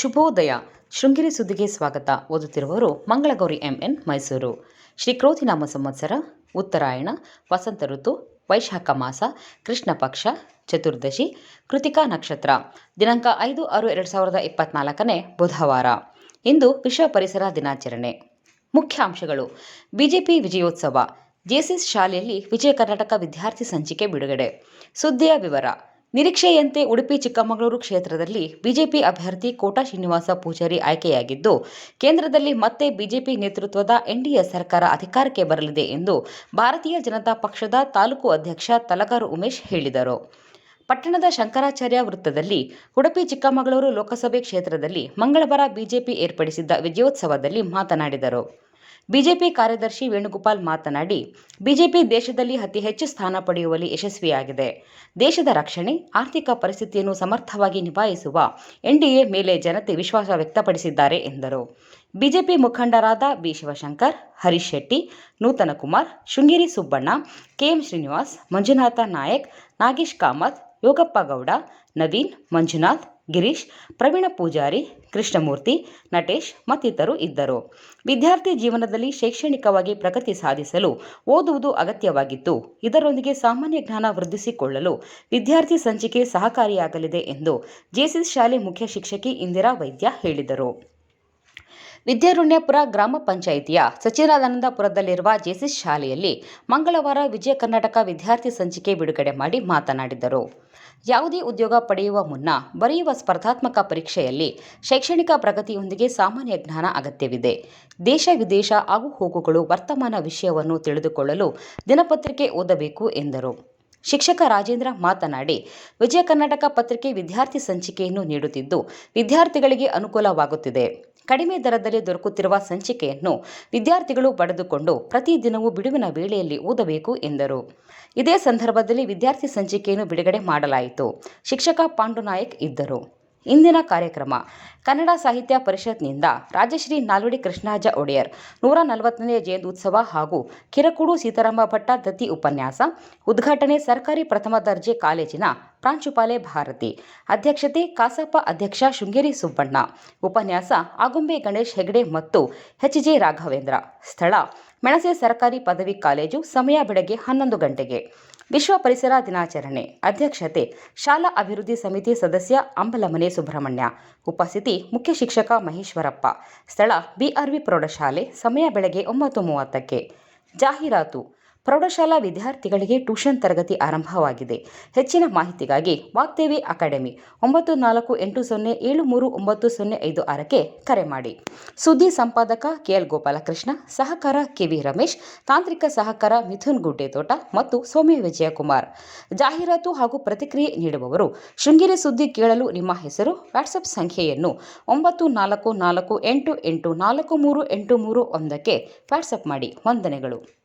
ಶುಭೋದಯ. ಶೃಂಗೇರಿ ಸುದ್ದಿಗೆ ಸ್ವಾಗತ. ಓದುತ್ತಿರುವವರು ಮಂಗಳಗೌರಿ ಎಂಎನ್ ಮೈಸೂರು. ಶ್ರೀ ಕ್ರೋಧಿನಾಮ ಸಂವತ್ಸರ, ಉತ್ತರಾಯಣ, ವಸಂತ ಋತು, ವೈಶಾಖ ಮಾಸ, ಕೃಷ್ಣ ಪಕ್ಷ, ಚತುರ್ದಶಿ, ಕೃತಿಕಾ ನಕ್ಷತ್ರ. ದಿನಾಂಕ ಐದು ಆರು ಎರಡು ಸಾವಿರದ ಇಪ್ಪತ್ನಾಲ್ಕನೇ ಬುಧವಾರ. ಇಂದು ವಿಶ್ವ ಪರಿಸರ ದಿನಾಚರಣೆ. ಮುಖ್ಯಾಂಶಗಳು ಬಿಜೆಪಿ ವಿಜಯೋತ್ಸವ. ಜೆಸಿಸ್ ಶಾಲೆಯಲ್ಲಿ ವಿಜಯ ಕರ್ನಾಟಕ ವಿದ್ಯಾರ್ಥಿ ಸಂಚಿಕೆ ಬಿಡುಗಡೆ. ಸುದ್ದಿಯ ವಿವರ. ನಿರೀಕ್ಷೆಯಂತೆ ಉಡುಪಿ, ಚಿಕ್ಕಮಗಳೂರು ಕ್ಷೇತ್ರದಲ್ಲಿ ಬಿಜೆಪಿ ಅಭ್ಯರ್ಥಿ ಕೋಟಾ ಶ್ರೀನಿವಾಸ ಪೂಜಾರಿ ಆಯ್ಕೆಯಾಗಿದ್ದು, ಕೇಂದ್ರದಲ್ಲಿ ಮತ್ತೆ ಬಿಜೆಪಿ ನೇತೃತ್ವದ ಎನ್ಡಿಎ ಸರ್ಕಾರ ಅಧಿಕಾರಕ್ಕೆ ಬರಲಿದೆ ಎಂದು ಭಾರತೀಯ ಜನತಾ ಪಕ್ಷದ ತಾಲೂಕು ಅಧ್ಯಕ್ಷ ತಲಗಾರು ಉಮೇಶ್ ಹೇಳಿದರು. ಪಟ್ಟಣದ ಶಂಕರಾಚಾರ್ಯ ವೃತ್ತದಲ್ಲಿ ಉಡುಪಿ, ಚಿಕ್ಕಮಗಳೂರು ಲೋಕಸಭೆ ಕ್ಷೇತ್ರದಲ್ಲಿ ಮಂಗಳವಾರ ಬಿಜೆಪಿ ಏರ್ಪಡಿಸಿದ್ದ ವಿಜಯೋತ್ಸವದಲ್ಲಿ ಮಾತನಾಡಿದರು. ಬಿಜೆಪಿ ಕಾರ್ಯದರ್ಶಿ ವೇಣುಗೋಪಾಲ್ ಮಾತನಾಡಿ, ಬಿಜೆಪಿ ದೇಶದಲ್ಲಿ ಅತಿ ಹೆಚ್ಚು ಸ್ಥಾನ ಪಡೆಯುವಲ್ಲಿ ಯಶಸ್ವಿಯಾಗಿದೆ. ದೇಶದ ರಕ್ಷಣೆ, ಆರ್ಥಿಕ ಪರಿಸ್ಥಿತಿಯನ್ನು ಸಮರ್ಥವಾಗಿ ನಿಭಾಯಿಸುವ ಎನ್ಡಿಎ ಮೇಲೆ ಜನತೆ ವಿಶ್ವಾಸ ವ್ಯಕ್ತಪಡಿಸಿದ್ದಾರೆ ಎಂದರು. ಬಿಜೆಪಿ ಮುಖಂಡರಾದ ಬಿ ಶಿವಶಂಕರ್, ಹರೀಶ್ ಶೆಟ್ಟಿ, ನೂತನ ಕುಮಾರ್, ಶೃಂಗೇರಿ ಸುಬ್ಬಣ್ಣ ಕೆಎಂ ಶ್ರೀನಿವಾಸ್, ಮಂಜುನಾಥ ನಾಯಕ್, ನಾಗೇಶ್ ಕಾಮತ್, ಯೋಗಪ್ಪ ಗೌಡ ನವೀನ್, ಮಂಜುನಾಥ್, ಗಿರೀಶ್, ಪ್ರವೀಣ ಪೂಜಾರಿ, ಕೃಷ್ಣಮೂರ್ತಿ, ನಟೇಶ್ ಮತ್ತಿತರರು ಇದ್ದರು. ವಿದ್ಯಾರ್ಥಿ ಜೀವನದಲ್ಲಿ ಶೈಕ್ಷಣಿಕವಾಗಿ ಪ್ರಗತಿ ಸಾಧಿಸಲು ಓದುವುದು ಅಗತ್ಯವಾಗಿತ್ತು ಇದರೊಂದಿಗೆ ಸಾಮಾನ್ಯ ಜ್ಞಾನ ವೃದ್ಧಿಸಿಕೊಳ್ಳಲು ವಿದ್ಯಾರ್ಥಿ ಸಂಚಿಕೆ ಸಹಕಾರಿಯಾಗಲಿದೆ ಎಂದು ಜೆಸಿಸ್ ಶಾಲೆ ಮುಖ್ಯ ಶಿಕ್ಷಕಿ ಇಂದಿರಾ ವೈದ್ಯ ಹೇಳಿದರು. ವಿದ್ಯಾರಣ್ಯಪುರ ಗ್ರಾಮ ಪಂಚಾಯಿತಿಯ ಸಚ್ಚಿದಾನಂದಪುರದಲ್ಲಿರುವ ಜೆಸಿಸ್ ಶಾಲೆಯಲ್ಲಿ ಮಂಗಳವಾರ ವಿಜಯ ಕರ್ನಾಟಕ ವಿದ್ಯಾರ್ಥಿ ಸಂಚಿಕೆ ಬಿಡುಗಡೆ ಮಾಡಿ ಮಾತನಾಡಿದರು. ಯಾವುದೇ ಉದ್ಯೋಗ ಪಡೆಯುವ ಮುನ್ನ ಬರೆಯುವ ಸ್ಪರ್ಧಾತ್ಮಕ ಪರೀಕ್ಷೆಯಲ್ಲಿ ಶೈಕ್ಷಣಿಕ ಪ್ರಗತಿಯೊಂದಿಗೆ ಸಾಮಾನ್ಯ ಜ್ಞಾನ ಅಗತ್ಯವಿದೆ. ದೇಶ, ವಿದೇಶ ಆಗು ಹೋಗುಗಳು ವರ್ತಮಾನ ವಿಷಯವನ್ನು ತಿಳಿದುಕೊಳ್ಳಲು ದಿನಪತ್ರಿಕೆ ಓದಬೇಕು ಎಂದರು. ಶಿಕ್ಷಕ ರಾಜೇಂದ್ರ ಮಾತನಾಡಿ, ವಿಜಯ ಕರ್ನಾಟಕ ಪತ್ರಿಕೆ ವಿದ್ಯಾರ್ಥಿ ಸಂಚಿಕೆಯನ್ನು ನೀಡುತ್ತಿದ್ದು, ವಿದ್ಯಾರ್ಥಿಗಳಿಗೆ ಅನುಕೂಲವಾಗುತ್ತಿದೆ. ಕಡಿಮೆ ದರದಲ್ಲಿ ದೊರಕುತ್ತಿರುವ ಸಂಚಿಕೆಯನ್ನು ವಿದ್ಯಾರ್ಥಿಗಳು ಪಡೆದುಕೊಂಡು ಪ್ರತಿದಿನವೂ ಬಿಡುವಿನ ವೇಳೆಯಲ್ಲಿ ಓದಬೇಕು ಎಂದರು. ಇದೇ ಸಂದರ್ಭದಲ್ಲಿ ವಿದ್ಯಾರ್ಥಿ ಸಂಚಿಕೆಯನ್ನು ಬಿಡುಗಡೆ ಮಾಡಲಾಯಿತು. ಶಿಕ್ಷಕ ಪಾಂಡುನಾಯಕ್ ಇದ್ದರು. ಇಂದಿನ ಕಾರ್ಯಕ್ರಮ. ಕನ್ನಡ ಸಾಹಿತ್ಯ ಪರಿಷತ್ನಿಂದ ರಾಜಶ್ರೀ ನಾಲ್ವಡಿ ಕೃಷ್ಣಾಜ ಒಡೆಯರ್, ನೂರ ನಲವತ್ತನೇ ಜಯಂತ್ಯುತ್ಸವ ಹಾಗೂ ಕಿರಕೂಡು ಸೀತಾರಾಮ ಭಟ್ಟ ದತ್ತಿ ಉಪನ್ಯಾಸ, ಉದ್ಘಾಟನೆ ಸರ್ಕಾರಿ ಪ್ರಥಮ ದರ್ಜೆ ಕಾಲೇಜಿನ ಪ್ರಾಂಶುಪಾಲೆ ಭಾರತಿ, ಅಧ್ಯಕ್ಷತೆ ಕಸಾಪ ಅಧ್ಯಕ್ಷ ಶೃಂಗೇರಿ ಸುಬ್ಬಣ್ಣ, ಉಪನ್ಯಾಸ ಆಗುಂಬೆ ಗಣೇಶ್ ಹೆಗಡೆ ಮತ್ತು ಎಚ್ ಜೆ ರಾಘವೇಂದ್ರ. ಸ್ಥಳ ಮೆಣಸೆ ಸರ್ಕಾರಿ ಪದವಿ ಕಾಲೇಜು ಸಮಯ ಬೆಳಗ್ಗೆ ಹನ್ನೊಂದು ಗಂಟೆಗೆ. ವಿಶ್ವ ಪರಿಸರ ದಿನಾಚರಣೆ. ಅಧ್ಯಕ್ಷತೆ. ಶಾಲಾ ಅಭಿವೃದ್ಧಿ ಸಮಿತಿ ಸದಸ್ಯ ಅಂಬಲಮನೆ ಸುಬ್ರಹ್ಮಣ್ಯ. ಉಪಸ್ಥಿತಿ ಮುಖ್ಯ ಶಿಕ್ಷಕ ಮಹೇಶ್ವರಪ್ಪ. ಸ್ಥಳ ಬಿಆರ್ವಿ ಪ್ರೌಢಶಾಲೆ. ಸಮಯ ಬೆಳಗ್ಗೆ ಒಂಬತ್ತು ಮೂವತ್ತಕ್ಕೆ. ಜಾಹೀರಾತು. ಪ್ರೌಢಶಾಲಾ ವಿದ್ಯಾರ್ಥಿಗಳಿಗೆ ಟ್ಯೂಷನ್ ತರಗತಿ ಆರಂಭವಾಗಿದೆ. ಹೆಚ್ಚಿನ ಮಾಹಿತಿಗಾಗಿ ವಾಗ್ದೇವಿ ಅಕಾಡೆಮಿ ಒಂಬತ್ತು ನಾಲ್ಕು ಎಂಟು ಸೊನ್ನೆ ಏಳು ಮೂರು ಒಂಬತ್ತು ಸೊನ್ನೆ ಐದು ಆರಕ್ಕೆ ಕರೆ ಮಾಡಿ. ಸುದ್ದಿ ಸಂಪಾದಕ ಕೆಎಲ್ ಗೋಪಾಲಕೃಷ್ಣ, ಸಹಕಾರ ಕೆವಿ ರಮೇಶ್, ತಾಂತ್ರಿಕ ಸಹಕಾರ ಮಿಥುನ್ ಗುಡ್ಡೆತೋಟ ಮತ್ತು ಸೌಮ್ಯ ವಿಜಯಕುಮಾರ್. ಜಾಹೀರಾತು ಹಾಗೂ ಪ್ರತಿಕ್ರಿಯೆ ನೀಡುವವರು ಶೃಂಗೇರಿ ಸುದ್ದಿ ಕೇಳಲು ನಿಮ್ಮ ಹೆಸರು ವಾಟ್ಸಪ್ ಸಂಖ್ಯೆಯನ್ನು ಒಂಬತ್ತು ನಾಲ್ಕು ನಾಲ್ಕು ಎಂಟು ಎಂಟು ನಾಲ್ಕು ಮೂರು ಎಂಟು ಮೂರು ಒಂದಕ್ಕೆ ವಾಟ್ಸಪ್ ಮಾಡಿ. ವಂದನೆಗಳು.